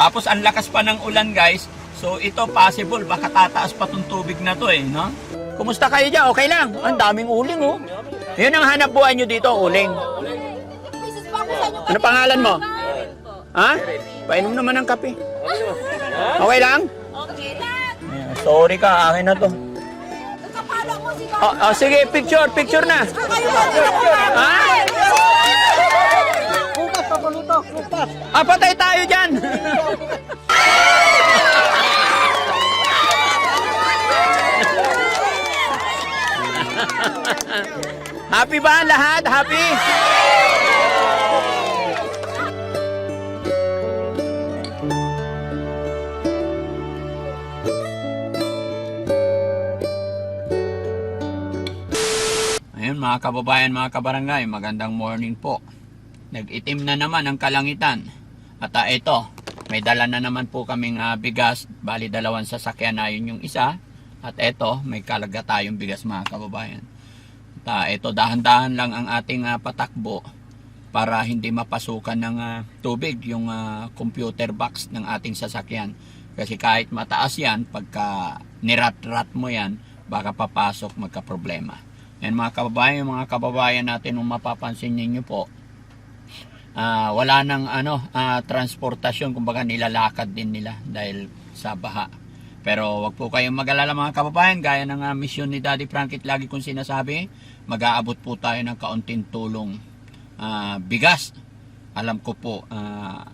Tapos ang lakas pa ng ulan guys. So ito possible baka tataas pa tong tubig na to eh, no? Kumusta kayo dyan? Okay lang. Ang daming uling oh. Yun ang hanap buhay nyo dito, uling. Ano pangalan mo? Ha? Painom naman ng kape. Okay lang? Okay lang. Sorry ka, akin na to. Oh, oh, sige, picture, picture na. Ha? Ah, patay tayo dyan. Happy ba lahat? Happy? Ayun mga kababayan, mga kabarangay, magandang morning po. Nag-itim na naman ang kalangitan. At ah, ito, may dala na naman po kaming ah, bigas. Bali dalawang sasakyan na yun yung isa. At ito, may kalaga tayong bigas mga kababayan. At ah, ito, dahan-dahan lang ang ating ah, patakbo para hindi mapasukan ng ah, tubig yung ah, computer box ng ating sasakyan. Kasi kahit mataas yan, pagka nirat-rat mo yan, baka papasok magka-problema. And mga kababayan, mga kababayan natin, kung mapapansin ninyo po, ah, wala nang ano, ah, transportasyon, kumbaga nilalakad din nila dahil sa baha. Pero wag po kayong mag-alala mga kababayan, gaya ng ah, misyon ni Daddy Frankie lagi kong sinasabi, mag-aabot po tayo ng kaunting tulong ah, bigas. Alam ko po, ah,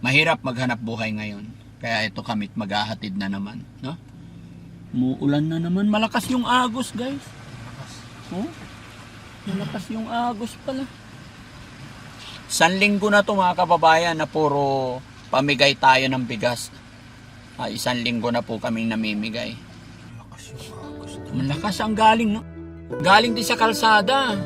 mahirap maghanap buhay ngayon. Kaya ito kamit maghahatid na naman, no? Muulan na naman, malakas yung agos, guys. Oh? Malakas yung agos pala. San linggo na to mga kababayan na puro pamigay tayo ng bigas. Ah, isang linggo na po kaming namimigay. Malakas ang galing, no? Galing din sa kalsada.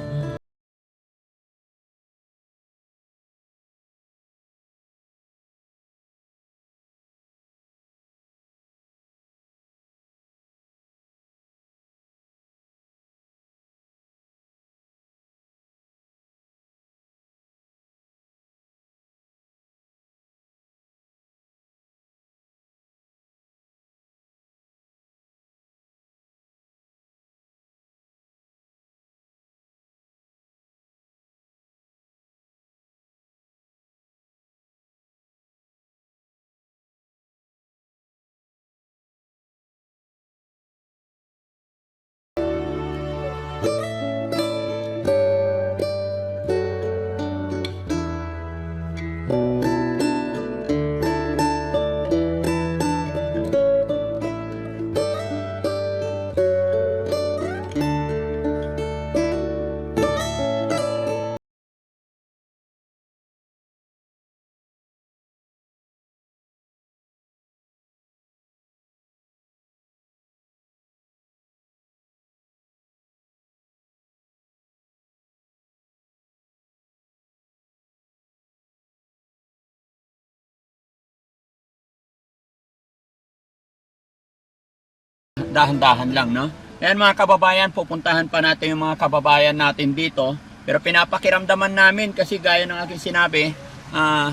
Dahan-dahan lang, no? Ayan mga kababayan, pupuntahan pa natin yung mga kababayan natin dito. Pero pinapakiramdaman namin kasi gaya ng aking sinabi, ah,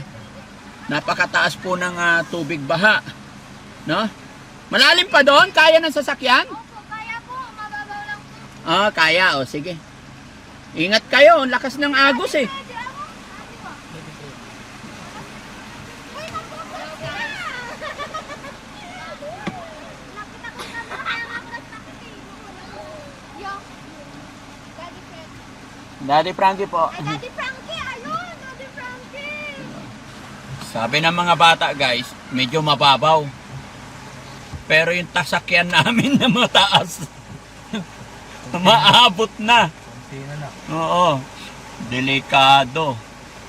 napakataas po ng ah, tubig baha. No? Malalim pa doon? Kaya ng sasakyan? Opo, kaya po. Mababaw lang po. Ah, kaya. O, sige. Ingat kayo. Ang lakas ng agos eh. Pwede ako. Uy, naku, kuya! Nakita ko na ba ang agad na Yo. Daddy Frankie. Daddy Frankie po. Ay, Daddy Frankie! Ayun! Daddy Frankie! Sabi ng mga bata guys, medyo mababaw. Pero yung tasakyan namin na mataas, maabot na. Oo. Delikado.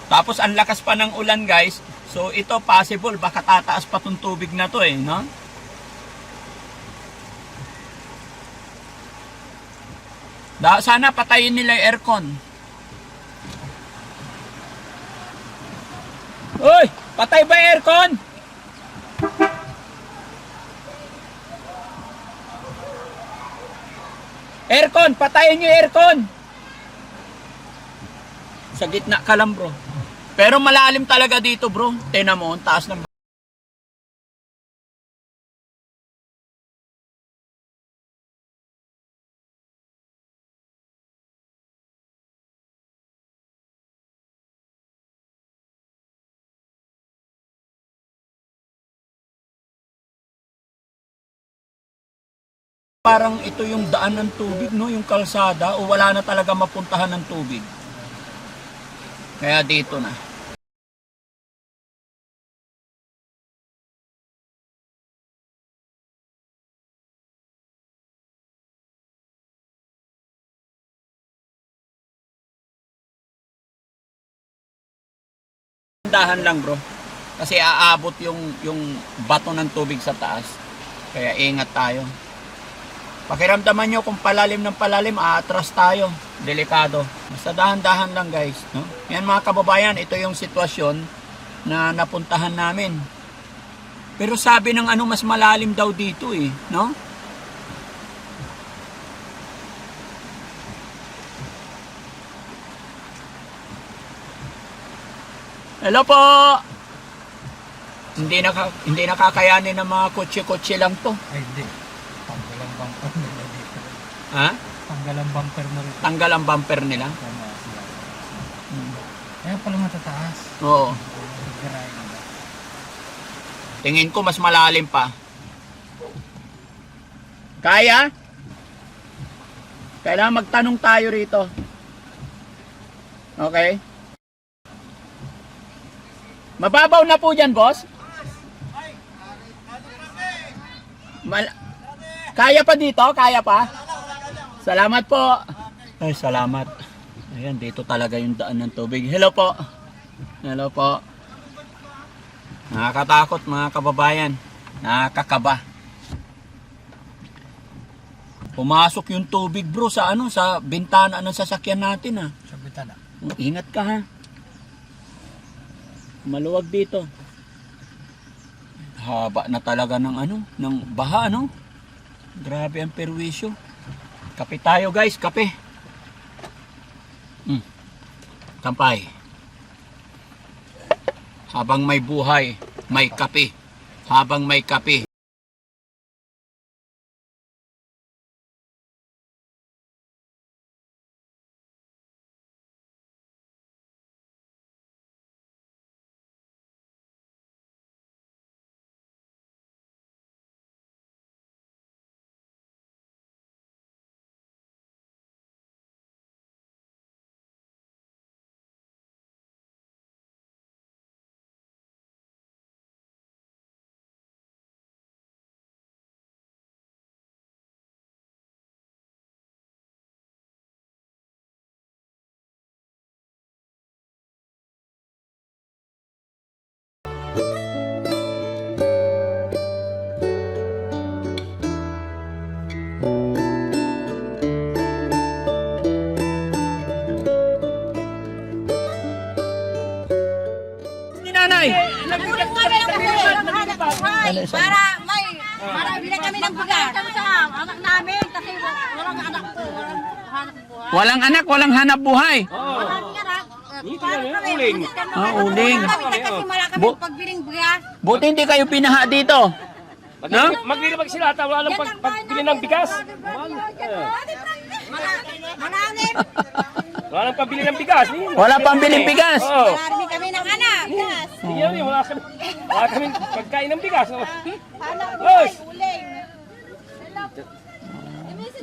Tapos ang lakas pa ng ulan guys. So ito possible baka tataas pa tong tubig na to eh, no? Da, sana patayin nila yung aircon. Uy! Patay ba aircon? Aircon! Patayin yung aircon! Sa gitna ka lang bro. Pero malalim talaga dito bro. Tingnan mo, ang taas ng parang ito yung daan ng tubig, no? Yung kalsada o wala na talaga mapuntahan ng tubig. Kaya dito na. Dahan lang bro. Kasi aabot yung yung bato ng tubig sa taas. Kaya ingat tayo. Pakiramdaman nyo kung palalim ng palalim, aatras tayo. Delikado. Basta dahan-dahan lang guys. No? Yan mga kababayan, ito yung sitwasyon na napuntahan namin. Pero sabi ng ano, mas malalim daw dito eh. No? Hello po! Hindi naka, hindi nakakayanin ng mga kotse-kotse lang to. Ay, hindi. Tanggal ang bumper nila dito. Ha? Tanggal ang bumper mo rin. Tanggal ang bumper nila. Hmm. Kaya pala matataas. Oo. Tingin ko mas malalim pa. Kaya? Kailangan magtanong tayo rito. Okay? Mababaw na po dyan, boss? Mal- Kaya pa dito? Kaya pa? Salamat po. Ay, salamat. Ayan, dito talaga yung daan ng tubig. Hello po. Hello po. Nakakatakot mga kababayan. Nakakakaba. Pumasok yung tubig bro sa ano sa bintana ng sasakyan natin ah. Sa bitana. Ingat ka ha. Maluwag dito. Haba na talaga ng ano, ng baha no. Grabe ang perwisyo. Kape tayo guys, kape. Mm. Kampay. Habang may buhay, may kape. Habang may kape. Walang anak, walang hanap buhay. Paano. Ah, uling. Kami Bu-. Buti hindi kayo pinaha dito. No? Maglilibag sila at wala lang pag, pagbili ng bigas. Wala lang pagbili ng bigas. Hindi, Wala pang biling bigas. Oo. Marami kami ng anak. Bigas. Hindi yan, wala kami, wala kami pagkain ng bigas. Hanap Boss! uling.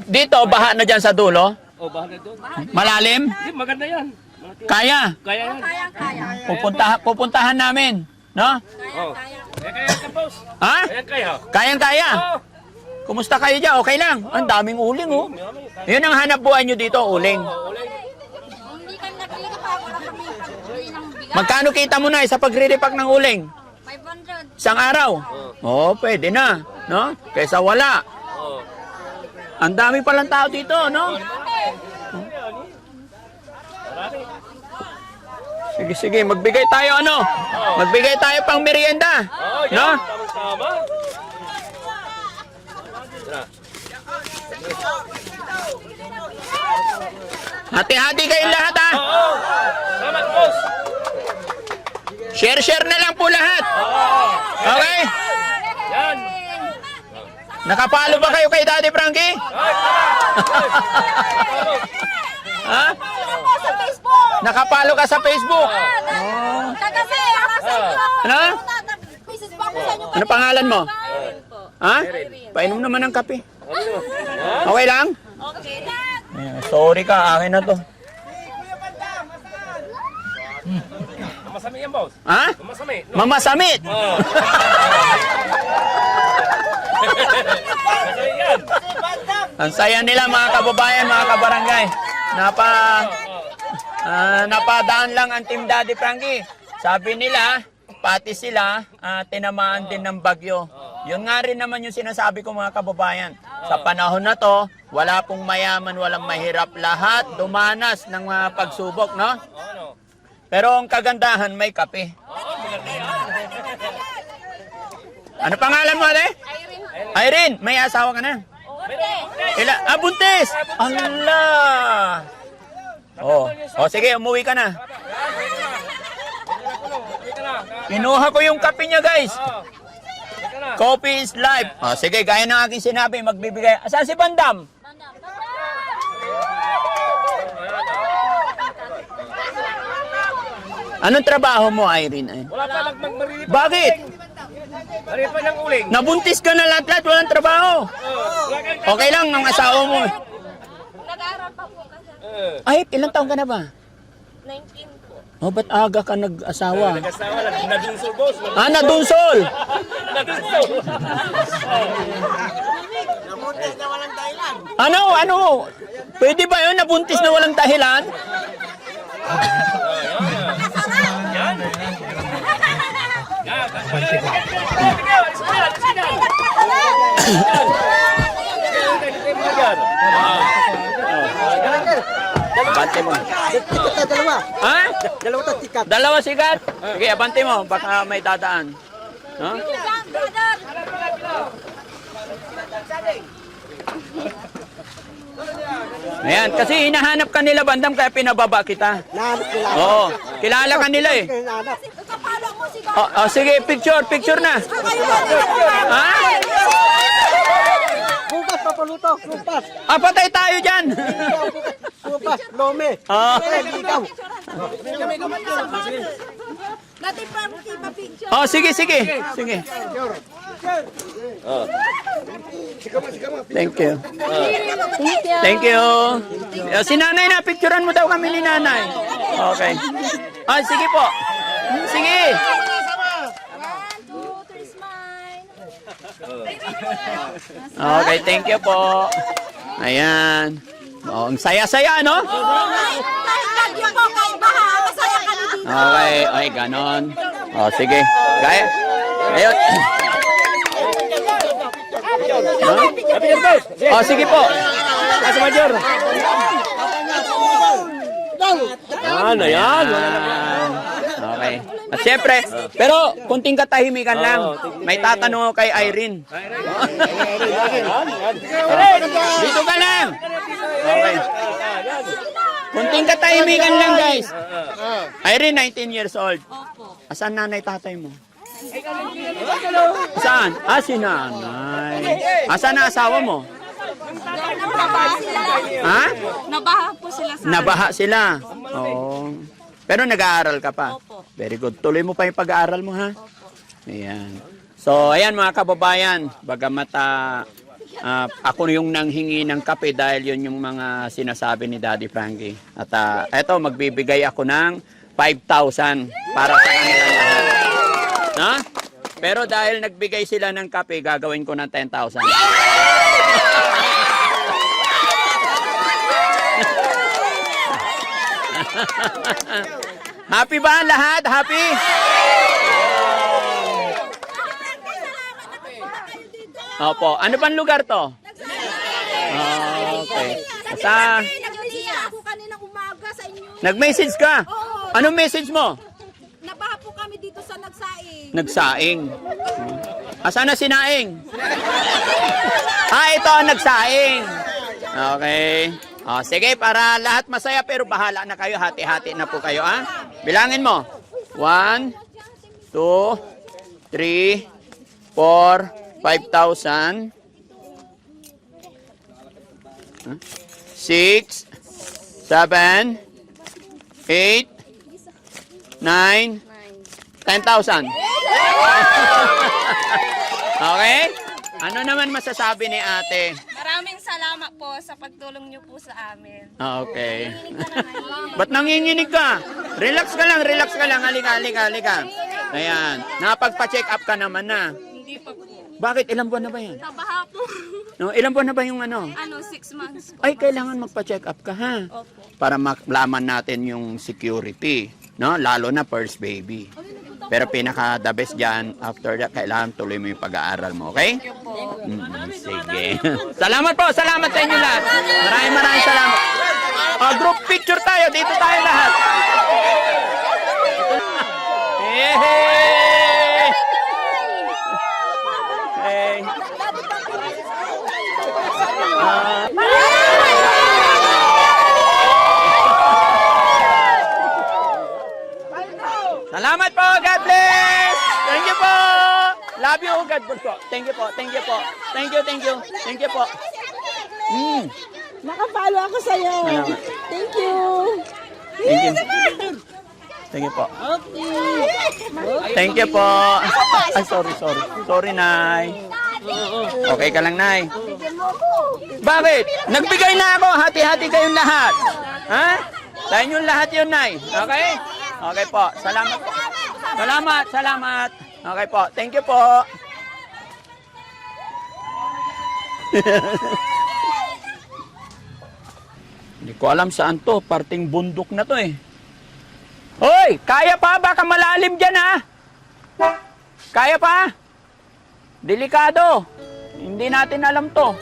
Dito, baha na dyan sa dulo. Oh, bahala doon. Malalim. Hindi, maganda yan. Malaki. Kaya. Kaya yan. Kaya, kaya. Pupunta, pupuntahan namin. No? Oh. Kaya kaya ka, boss. Ha? Kaya kaya. Kaya. Oh. Kumusta kayo dyan? Okay lang. Ang daming uling oh. Yun ang hanap buhay nyo dito, uling. Hindi kami pa. Kami. Magkano kita mo na sa pagre-repack ng uling? 500. Isang araw? Oo, oh, pwede na. No? Kaysa wala. Oh. Ang dami palang tao dito, no? Sige, sige, magbigay tayo ano? Magbigay tayo pang merienda. Oh. No? Tama-tama. Hati-hati kayong lahat ha. Salamat, boss. Share-share na lang po lahat. Okay? Yan. Nakapalo ba kayo kay Daddy Frankie? Ha? Ako sa Facebook. Nakapalo ka sa Facebook? Kagabi, ako sa inyo. Ano? Sa inyo. Ano pangalan mo? Ha? Painom naman ng kape. Okay lang? Okay lang. Sorry ka, akin na to. Masami yan, boss. Ha? Masami. No? Mamasamit! Oh. Masami yan. Ang saya nila mga kababayan, mga kabarangay. Napa, ah, napadaan lang ang Team Daddy Frankie. Sabi nila, pati sila ah, tinamaan din ng bagyo. Yun nga rin naman yung sinasabi ko mga kababayan. Sa panahon na to, wala pong mayaman, walang mahirap. Lahat dumanas ng mga pagsubok, no? Pero ang kagandahan, may kape. Ano pangalan mo, ate? Irene, may asawa ka na? Ila, ah, buntis! Allah! Oh, oh sige, umuwi ka na. Kinuha ko yung kape niya, guys. Coffee is life. Oh, sige, gaya ng aking sinabi, magbibigay. Asan si Bandam? Anong trabaho mo, Irene? Wala pa mag magmarili pa. Bakit? Marili pa ng uling. Nabuntis ka na lahat-lahat, walang trabaho. Okay lang, ng asawa mo. Nag-aaral pa po kasi. Eh. Ay, ilang taong ka na ba? 19 po. Oh, ba't aga ka nag-asawa? Nag-asawa lang. Nadunsol, boss. Ah, nadunsol! Nadunsol. Ano, ano? Pwede ba yun? Nabuntis na walang dahilan? Yan. Abante mo. dalawa. Ha? Dalawa ta tikat. Dalawa sikat? Sige, abante mo. Baka may dadaan. No? Ayan, kasi hinahanap ka nila bandam kaya pinababa kita. Nahanap nila. Oo, kilala ka nila eh. Oh, oh, sige, picture, picture na. Ha? Bukas papaluto. Bukas. Ah, patay tayo dyan. Bukas. Lome. Oh. Ikaw. Dati pa pa picture. oh, sige, sige. Sige. Thank you. Thank you. Uh, si nanay na, picturean mo daw kami ni nanay. Okay. Ah, sige po. Sige. Okay, thank you po. Ayan. Oh, ang saya-saya, no? Okay, okay, ganon. Oh, sige. Kaya. Sige. Oh, sige po. Asa major? Ano yan? Wala na. Okay. At syempre, pero kunting katahimikan lang. May tatanong ako kay Irene. Dito ka lang. Okay. Kunting katahimikan lang, guys. Irene, 19 years old. Opo. Asan nanay tatay mo? Saan? Ah, si nanay. Asan na asawa mo? Nabaha sila. Ha? Nabaha po sila sa Nabaha sila. Oo. Pero nag-aaral ka pa? Opo. Very good. Tuloy mo pa yung pag-aaral mo, ha? Opo. Ayan. So, ayan mga kababayan, bagamat ah, ah, ako yung nanghingi ng kape dahil yun yung mga sinasabi ni Daddy Frankie. At ah, eto, magbibigay ako ng 5,000 para sa kanila lahat. Na? Pero dahil nagbigay sila ng kape, gagawin ko ng 10,000. Happy ba ang lahat? Happy? Opo. Ano bang lugar to? Ah, okay. Sa, ako kanina umaga sa inyo. nag-message ka? Oo. Anong message mo? Nabaha po kami dito sa nagsaing. Nagsaing. Asa na si Naing? ah, ito ang nagsaing. Okay. O, sige, para lahat masaya pero bahala na kayo. Hati-hati na po kayo, ah. Bilangin mo. One, two, three, four, five thousand. Huh? Six, seven, eight, nine, 10,000. Okay? Ano naman masasabi ni ate? Po sa pagtulong niyo po sa amin. Ah, Okay. Ba't nanginginig ka? Relax ka lang, relax ka lang. Halika, halika, halika. Ayan. Napagpa-check up ka naman na. Hindi pa po. Bakit? Ilang buwan na ba yan? Kabaha po. No, ilang buwan na ba yung ano? ano, six months po. Ay, kailangan magpa-check up ka ha. Opo. Para malaman natin yung security. No? Lalo na first baby. Pero pinaka the best dyan, after that, kailangan tuloy mo yung pag-aaral mo, okay? Mm, sige. salamat po, salamat sa inyo lahat. Maraming maraming salamat. Oh, group picture tayo, dito tayo lahat. Hey! Hey! Ah, Salamat po, God bless! Love you, God bless po. Thank you po, thank you po. Thank you, thank you. Thank you po. Mm. Nakapalo ako sa'yo. Salamat. Thank you. Thank you. Thank you po. Thank you po. Ay, sorry, sorry. Sorry, Nay. Okay ka lang, Nay. Bakit? Nagbigay na ako. Hati-hati kayong lahat. Ha? Sa inyong lahat yun, Nay. Okay? Okay po. Salamat po. Salamat, salamat. Okay po. Thank you po. Hindi ko alam saan to. Parting bundok na to eh. Hoy! Kaya pa? Baka malalim dyan ha? Kaya pa? Delikado. Hindi natin alam to.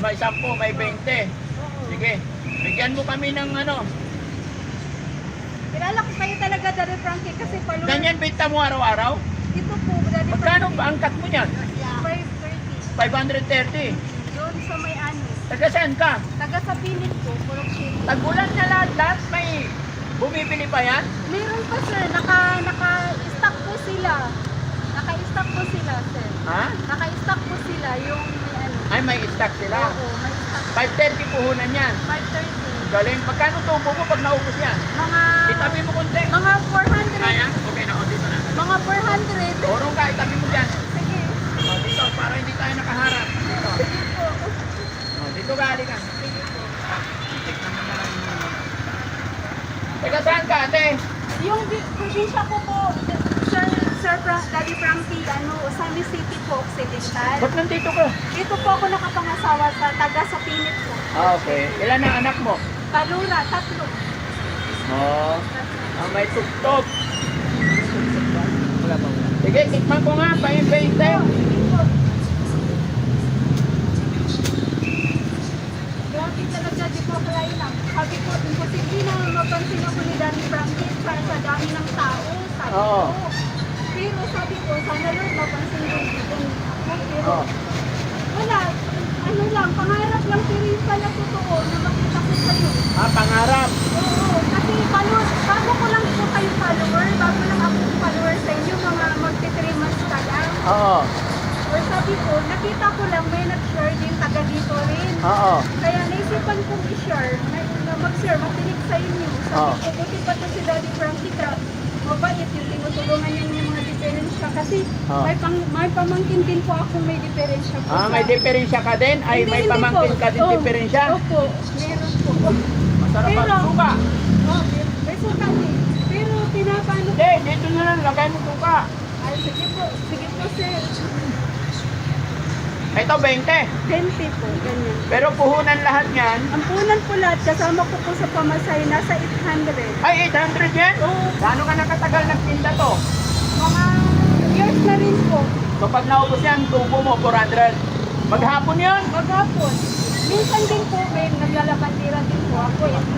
May 10, may 20. Sige. Bigyan mo kami ng ano. Kilala ko kayo talaga, Daddy Frankie, kasi palo. Ganyan benta mo araw-araw? Ito po, Daddy Magkano ba ang cut mo niyan? 530. 530. Doon sa may ano. Taga saan ka? Taga sa pilit ko, Purok City. Tagulan na lahat, lahat may bumibili pa yan? Meron pa sir, naka, naka-stock po sila. Naka-stock po sila, sir. Ha? Naka-stock po sila yung may. Ay, may stock sila. Oo, may stock. 530 puhunan yan. 530. Galing. Magkano tubo mo pag naubos yan? Mga, Itabi mo konti. mga 400. Kaya? Okay na, o dito na. Mga 400. Orong ka, itabi mo dyan. Sige. O, dito, para hindi tayo nakaharap. Dito. O, dito ka, halika. Tignan mo na lang. Teka, saan ka, ate? Yung di- probinsya ko po, Sir, Sir Fra- Daddy Frankie, ano, Osami City po, Occidental. Ba't nandito ka? Dito po ako nakapangasawa sa taga sa Pinit po. Ah, okay. Ilan ang anak mo? Talura, tatlo. Oo. Ah, may tuktok. Sige, tikman ko nga. Pain-pain tayo. Grabe talaga, di po kalain lang. Sabi ko, imposible na mapansin ako ni Daddy Frankie para sa dami ng tao. Sabi Oo. ko. Pero sabi ko, sana Lord mapansin yung yung. Pero Oo. wala. Ano lang, pangarap lang pero yung pala totoo na makita ko kayo. Ah, pangarap. Oo, kasi follower, bago ko lang po kayo follower, bago lang ako follower sa inyo, mga magti 3 months pa lang. Oo. Or sabi ko, nakita ko lang may nag-share din taga dito rin. Oo. Kaya naisipan kong i-share, na, na mag-share, makinig sa inyo. Sabi Oo. ko, buti pa to si Daddy Frankie ka. Mabait yung tinutulungan niya diferensya. Kasi Oo. may, pang, may pamangkin din po akong may diferensya po. Ah, sa- may diferensya ka din? Ay, Hindi, may hindi pamangkin po. ka din Oo. diferensya? Opo, meron po. Masarap ang Pero- suka. Oh, may, suka din. Pero pinapano Hindi, dito na lang. Lagay mo suka. Ay, sige po, sige po sir. Ito, 20. 20 po, ganyan. Pero puhunan lahat yan. Ang punan po lahat, kasama ko po sa pamasay, nasa 800. Ay, 800 yan? Oo, Gaano ka nakatagal nagtinda to? Mga years na rin po. So pag naubos yan, tubo mo 400. Maghapon yan. Maghapon. Minsan din po, may naglalabandira din po ako. week.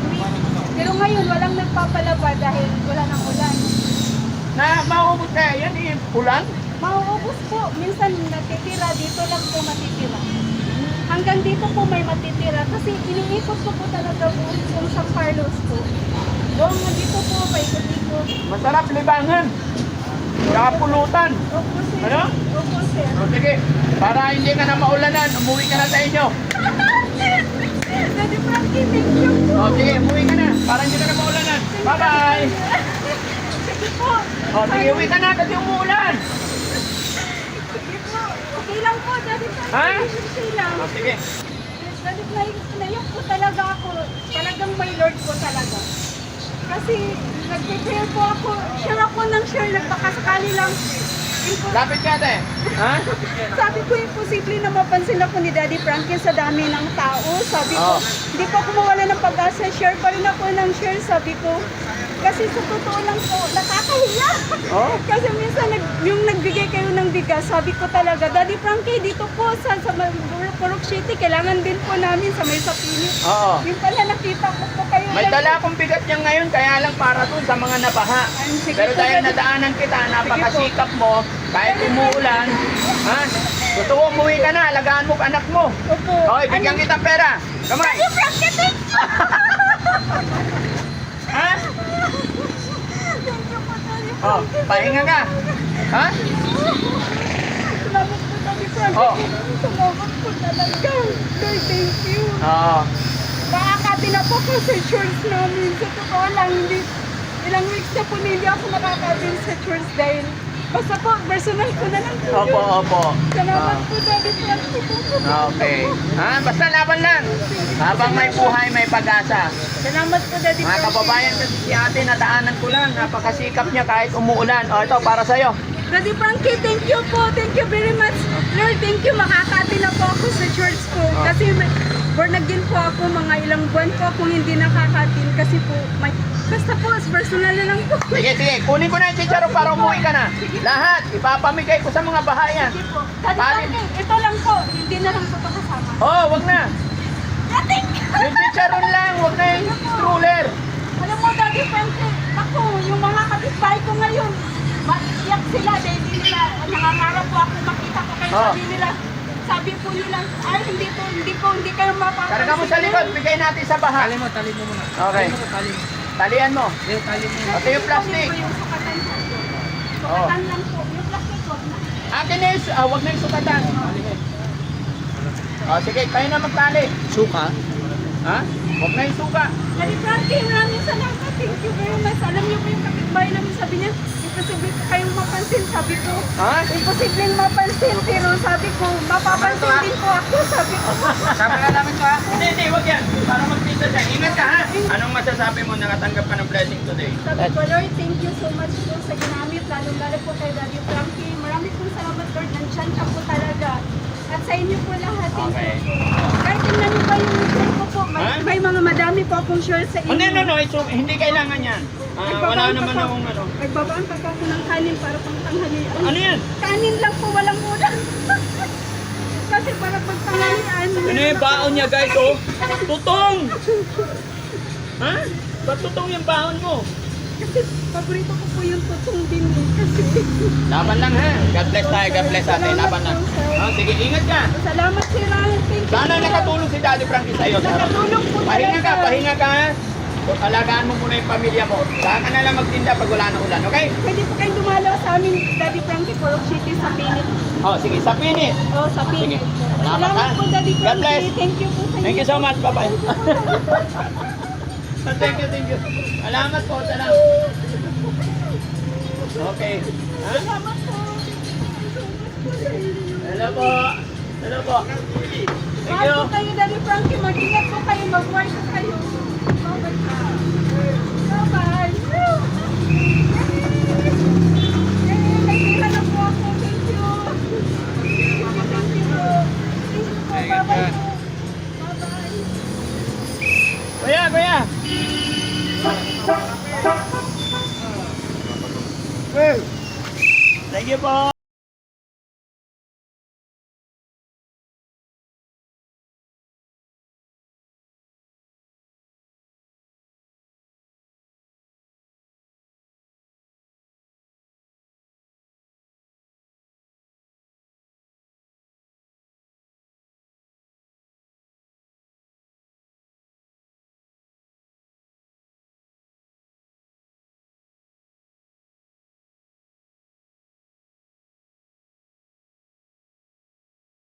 Pero ngayon, walang nagpapalaba dahil wala nang ulan. Na maubos na yan, eh, ulan. Mauubos po. Minsan natitira, dito lang po matitira. Hanggang dito po may matitira kasi iniikot ko po talaga po yung San Carlos po. Doon dito po, paikot-ikot. Masarap libangan. Saka pulutan. Opo, sir. Ano? Opo, sir. O sige, para hindi ka na maulanan, umuwi ka na sa inyo. Daddy Frankie, thank you po. O sige, umuwi ka na. Para hindi ka na maulanan. Bye-bye. Sige po. O sige, uwi ka na kasi umuulan. Sige po. Okay lang po, Daddy Frankie. Ha? Okay lang. O sige. Daddy Frankie, naiyak po talaga ako. Talagang may Lord po talaga. Kasi nag-prepare po ako. Share ako ng share. Nagbakasakali lang. Impo- Lapit ka ate. Ha? Sabi ko, imposible na mapansin ako ni Daddy Frankie sa dami ng tao. Sabi ko, hindi po ako mawala ng pag-asa. Share pa rin ako ng share. Sabi ko, kasi sa totoo lang po, nakakahiya. Oo. kasi minsan nag, yung nagbigay kayo ng bigas, sabi ko talaga, Daddy Frankie, dito po sa, sa Purok City, kailangan din po namin sa may sapili. Oo. Yung pala nakita ko po kayo. May dala akong bigat niya ngayon, kaya lang para dun sa mga nabaha. Ay, sige Pero po, dahil Daddy. nadaanan kita, napakasikap mo, kahit umuulan, ha? Ko umuwi ka na, alagaan mo anak mo. Opo. Okay, bigyan Ano- kita pera. Kamay. Daddy Frankie, thank Ha? thank you po, Daddy Oh, pahinga ka. Ha? Salamat po, Daddy Frankie. Oh. Salamat po talaga. Lord, thank you. Oo. Nakakati na po ko sa church namin. Sa totoo lang, hindi, ilang weeks na po hindi ako nakakatin sa church dahil basta po, personal ko na lang po Opo, yun. opo. Salamat Ah. po, Daddy Frankie. Okay. Ha? Basta laban lang. Habang may buhay, may pag-asa. Salamat po, Daddy Mga kababayan kasi si ate, nadaanan ko lang. Napakasikap niya kahit umuulan. O, ito, para sa'yo. Daddy Frankie, thank you po. Thank you very much. Lord, thank you. Makakati na po ako sa church po. Ah. Kasi born again po ako. Mga ilang buwan po akong hindi nakakatin. Kasi po, may, basta po, personal na lang po. Sige, sige. Kunin ko na yung chicharo para umuwi ka na. Lahat. Ipapamigay ko sa mga bahayan. Sige po. Daddy Frankie, ito lang po. Hindi na lang po ito kasama. Oh, wag na. Dating! Yung chicharon lang. Wag na yung stroller. Alam mo, Daddy Frankie, ako, yung mga kapitbahay ko ngayon, maiyak sila dahil hindi nila, nangangarap po ako makita ko kayo, Oh. sabi nila, sabi po nila, ay hindi po, hindi po, hindi kayo mapapansin. Karga mo sa likod. Bigay natin sa baha. Tali mo, tali mo muna. Okay. Tali mo, tali mo. Talian mo. Eh, tali mo. Ito yung plastic. Yung sukatan Oh. Lang po. Yung plastic po. Akin is, ah, wag na yung sukatan. Oh, sige, kayo na magtali. Suka? Ha? Wag na yung suka. Daddy Frankie, maraming salamat. Thank you very much. Alam niyo po yung kapitbahay namin, sabi niya, imposible kayong mapansin. Sabi ko, Ha? imposible mapansin. Pero sabi ko, mapapansin din po ako. Sabi ko, Sabi ka namin to ha. Hindi, hindi, wag yan. Para magpita siya, ingat ka ha. Anong masasabi mo nakatanggap ka ng blessing today? Sabi ko, Lord, thank you so much po sa ginamit, lalong-lalo po kay Daddy Frankie. Marami pong salamat, Lord, nandyan ka po talaga. At sa inyo po lahat, thank Okay. you po. Kahit tingnan niyo ba yung YouTube ko po, Ha? may mga madami po akong share sa inyo. Oh, no, no, no. It's, hindi kailangan yan. Nagbabaan wala naman po- akong ano. Nagbabaan pa po ako ng kanin para pang tanghalian. Ano yan? Kanin lang po, walang ulam. Kasi para pag tanghalian. Ano yung baon niya guys, oh? Tutong! Ha? Ba't tutong yung baon mo? Kasi paborito ko po yung tutong din eh. Kasi Laban lang ha. God bless tayo, God bless natin. Laban lang. Oh, sige, ingat ka. salamat si Ryan. Thank you. Sana nakatulong si Daddy Frankie sa'yo. Nakatulong po Pahinga ka, pahinga ka. So, alagaan mo muna yung pamilya mo. Saan ka na lang magtinda pag wala na ulan, okay? Pwede po kayong dumalaw sa amin, Daddy Frankie, Purok City sa Pinit. Oh, sige, sa pinit. Oh, sa. Pinit. Salamat, Salamat po, Daddy God bless. Frankie. Thank you po sa inyo. Thank you so much. Bye-bye. thank you, thank you. Salamat po. Salamat. Okay. Ha? Salamat po. Hello po. Hello po. Thank you. po kayo, Daddy Frankie. Mag-ingat po kayo. Mag-work kayo. Bye-bye. Bye-bye.